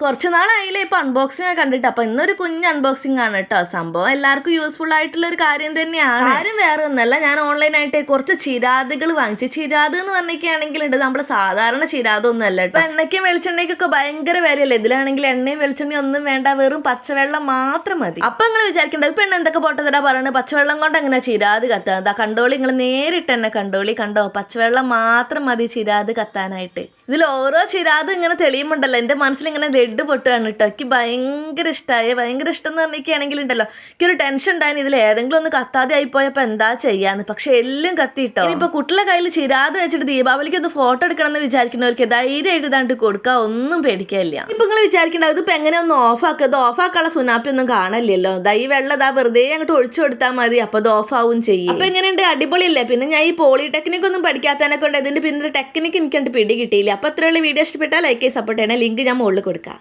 കുറച്ച് നാളായില്ലേ ഇപ്പൊ അൺബോക്സിംഗ് കണ്ടിട്ട്. അപ്പൊ ഇന്നൊരു കുഞ്ഞ് അൺബോക്സിംഗ് ആണ് കേട്ടോ സംഭവം എല്ലാവർക്കും യൂസ്ഫുൾ ആയിട്ടുള്ള ഒരു കാര്യം തന്നെയാണ്. ആരും വേറെ ഒന്നല്ല ഞാൻ ഓൺലൈനായിട്ട് കുറച്ച് ചിരാതുകൾ വാങ്ങിച്ചു. ചിരാത് എന്ന് പറഞ്ഞൊക്കെയാണെങ്കിൽ ഉണ്ട് നമ്മൾ സാധാരണ ചിരാതൊന്നും അല്ല കേട്ടോ എണ്ണയ്ക്കും വെളിച്ചെണ്ണയ്ക്കൊക്കെ ഭയങ്കര വിലയല്ലേ? ഇതിലാണെങ്കിൽ എണ്ണയും വെളിച്ചെണ്ണയും ഒന്നും വേണ്ട വെറും പച്ചവെള്ളം മാത്രം മതി. അപ്പൊ നിങ്ങൾ വിചാരിക്കേണ്ടത് ഇപ്പൊ എണ്ണ എന്തൊക്കെ പൊട്ടത്തരാ പറയുന്നത് പച്ചവെള്ളം കൊണ്ട് എങ്ങനെ ചിരാത് കത്താൻ ദാ കണ്ടോളി നിങ്ങൾ നേരിട്ട് എന്നെ കണ്ടോളി കണ്ടോ? പച്ചവെള്ളം മാത്രം മതി ചിരാത് കത്താനായിട്ട്. ഇതിൽ ഓരോ ചിരാത് ഇങ്ങനെ തെളിയുമുണ്ടല്ലോ എന്റെ മനസ്സിലിങ്ങനെ ലെഡ് പൊട്ടുകയാണ് കേട്ടോ എനിക്ക് ഭയങ്കര ഇഷ്ടമായി ഭയങ്കര ഇഷ്ടം എന്ന് പറഞ്ഞിരിക്കുകയാണെങ്കിൽ ഉണ്ടല്ലോ. എനിക്കൊരു ടെൻഷൻ ഉണ്ടായിരുന്നു ഇതിൽ. ഏതെങ്കിലും ഒന്ന് കത്താതെ ആയിപ്പോയപ്പോൾ എന്താ ചെയ്യാന്ന്. പക്ഷെ എല്ലാം കത്തിയിട്ടോ ഇനിയിപ്പോൾ കുട്ടിലെ കയ്യിൽ ചിരാത് വെച്ചിട്ട് ദീപാവലിക്ക് ഒന്ന് ഫോട്ടോ എടുക്കണമെന്ന് വിചാരിക്കുന്നവർക്ക് ധൈര്യമായിട്ട് ഇതാണ്ട് കൊടുക്കുക ഒന്നും പേടിക്കാനില്ല ഇപ്പം നിങ്ങൾ വിചാരിക്കേണ്ട ഇതിപ്പോൾ എങ്ങനെ ഒന്ന് ഓഫ് ആക്കുക ഇത് ഓഫ് ആക്കാനുള്ള സുനാപ്പി ഒന്നും കാണില്ലല്ലോ ദൈ വെള്ളം ദാ വെറുതെ അങ്ങോട്ട് ഒഴിച്ചു കൊടുത്താൽ മതി. അപ്പോൾ ഇത് ഓഫാവും ആവും ചെയ്യും. അപ്പോൾ എങ്ങനെയുണ്ട്? അടിപൊളിയല്ലേ? പിന്നെ ഞാൻ ഈ പോളിടെക്നിക് ഒന്നും പഠിക്കാത്തതിനെ കൊണ്ട് ഇതിന്റെ പിന്നെ ടെക്നിക്ക് എനിക്കണ്ട് പിടി കിട്ടിയില്ല അപ്പൊ അത്രയുള്ള വീഡിയോ ഇഷ്ടപ്പെട്ടാൽ ലൈക്ക് സപ്പോർട്ട് ചെയ്യണം. ലിങ്ക് ഞാൻ മുകളിൽ കൊടുക്കാം.